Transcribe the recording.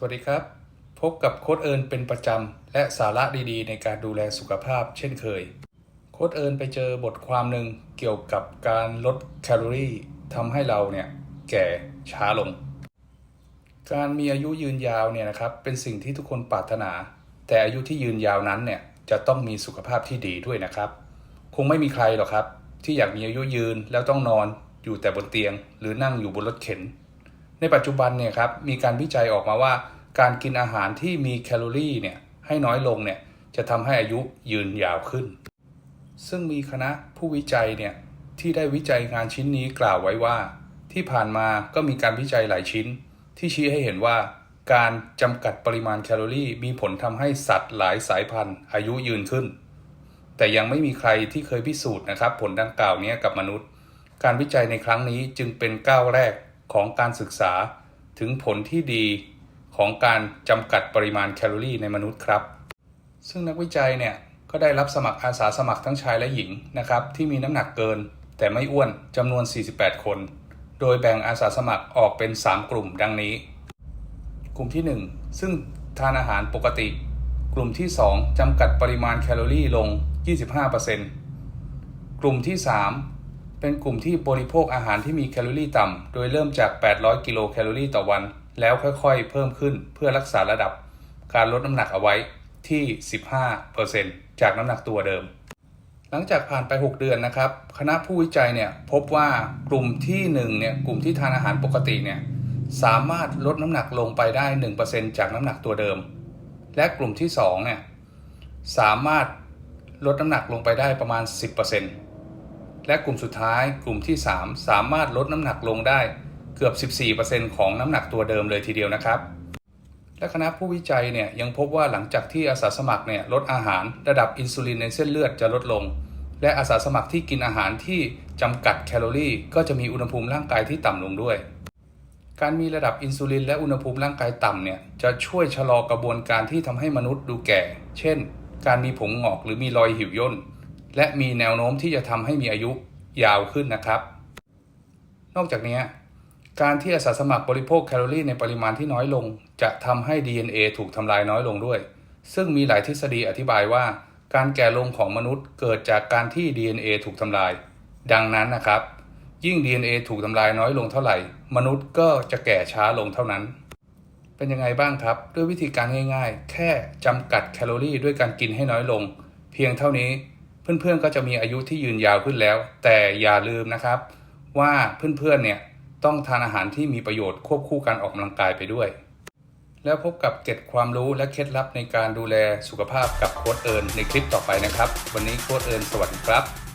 สวัสดีครับ พบกับโค้ดเอิญเป็นประจำ และสาระดีๆ ในการดูแลสุขภาพเช่นเคย โค้ดเอิญไปเจอบทความหนึ่งเกี่ยวกับการลดแคลอรี่ทำให้เราเนี่ยแก่ช้าลง การมีอายุยืนยาวเนี่ยนะครับเป็นสิ่งที่ทุกคนปรารถนา แต่อายุที่ยืนยาวนั้นเนี่ยจะต้องมีสุขภาพที่ดีด้วยนะครับ คงไม่มีใครหรอกครับ ที่อยากมีอายุยืนแล้วต้องนอนอยู่แต่บนเตียง หรือนั่งอยู่บนรถเข็น ในปัจจุบันเนี่ยครับมีการวิจัยออกมาว่า การกินอาหารที่มีแคลอรี่เนี่ยให้น้อยลงเนี่ยจะทำให้อายุยืนยาวขึ้น ซึ่งมีคณะผู้วิจัยเนี่ยที่ได้วิจัยงานชิ้นนี้กล่าวไว้ว่า ที่ผ่านมาก็มีการวิจัยหลายชิ้น ที่ชี้ให้เห็นว่า การจำกัดปริมาณแคลอรี่มีผลทำให้สัตว์หลายสายพันธุ์ อายุยืนขึ้น แต่ยังไม่มีใครที่เคยพิสูจน์นะครับ ผลดังกล่าวนี้กับมนุษย์ การวิจัยในครั้งนี้จึงเป็นก้าวแรก ของการศึกษาถึงผลที่ดีของการจำกัดปริมาณแคลอรี่ในมนุษย์ครับ ซึ่งนักวิจัยเนี่ยก็ได้รับสมัครอาสาสมัครทั้งชายและหญิงนะครับที่มีน้ำหนักเกิน แต่ไม่อ้วนจำนวน 48 คน โดยแบ่งอาสาสมัครออกเป็น 3 กลุ่มดังนี้ กลุ่มที่ 1 ซึ่งทานอาหารปกติ กลุ่มที่ 2จำกัดปริมาณแคลอรี่ลง 25%กลุ่มที่ 3 เป็นกลุ่มที่บริโภคอาหารที่มีแคลอรี่ต่ำ โดยเริ่มจาก 800 กิโลแคลอรี่ต่อวัน แล้วค่อยๆ เพิ่มขึ้นเพื่อรักษาระดับ การลดน้ำหนักเอาไว้ที่ 15%จากน้ำหนักตัวเดิม หลังจากผ่านไป 6 เดือนนะครับ คณะผู้วิจัยเนี่ยพบว่ากลุ่มที่1เนี่ยกลุ่มที่ทานอาหารปกติเนี่ยสามารถลดน้ำหนักลงไปได้ 1%จากน้ำหนักตัวเดิม และกลุ่มที่2เนี่ยสามารถลดน้ำหนักลงไปได้ประมาณ 10% และกลุ่มสุดท้ายกลุ่มที่ 3 สามารถลดน้ำหนักลงได้เกือบ 14%ของน้ำหนักตัวเดิมเลยทีเดียวนะครับและคณะผู้วิจัยเนี่ยยังพบว่าหลังจากที่อาสาสมัครเนี่ยลดอาหารระดับอินซูลินในเส้นเลือดจะลดลง และอาสาสมัครที่กินอาหารที่จำกัดแคลอรี่ ก็จะมีอุณหภูมิร่างกายที่ต่ำลงด้วย การมีระดับอินซูลินและอุณหภูมิร่างกายต่ำเนี่ยจะช่วยชะลอกระบวนการที่ทำให้มนุษย์ดูแก่ เช่น การมีผมหงอกหรือมีรอยหิวย่น และมีแนวโน้มที่จะทำให้มีอายุยาวขึ้นนะครับ นอกจากนี้การที่อาสาสมัครบริโภคแคลอรี่ในปริมาณที่น้อยลง จะทำให้ DNA ถูกทำลายน้อยลงด้วย ซึ่งมีหลายทฤษฎีอธิบายว่า การแก่ลงของมนุษย์เกิดจากการที่ DNA ถูกทำลาย ดังนั้นนะครับ ยิ่ง DNA ถูกทำลายน้อยลงเท่าไหร่ มนุษย์ก็จะแก่ช้าลงเท่านั้น เป็นยังไงบ้างครับ ด้วยวิธีการง่าย ๆ แค่จำกัดแคลอรี่ด้วยการกินให้น้อยลง เพียงเท่านี้ เพื่อนๆก็จะมีอายุที่ยืนยาวขึ้นแล้ว แต่อย่าลืมนะครับ ว่าเพื่อนๆเนี่ยต้องทานอาหารที่มีประโยชน์ควบคู่การออกกำลังกายไปด้วย แล้วพบกับเกร็ดความรู้และเคล็ดลับในการดูแลสุขภาพกับโค้ดเอิญในคลิปต่อไปนะครับ วันนี้โค้ดเอิญสวัสดีครับ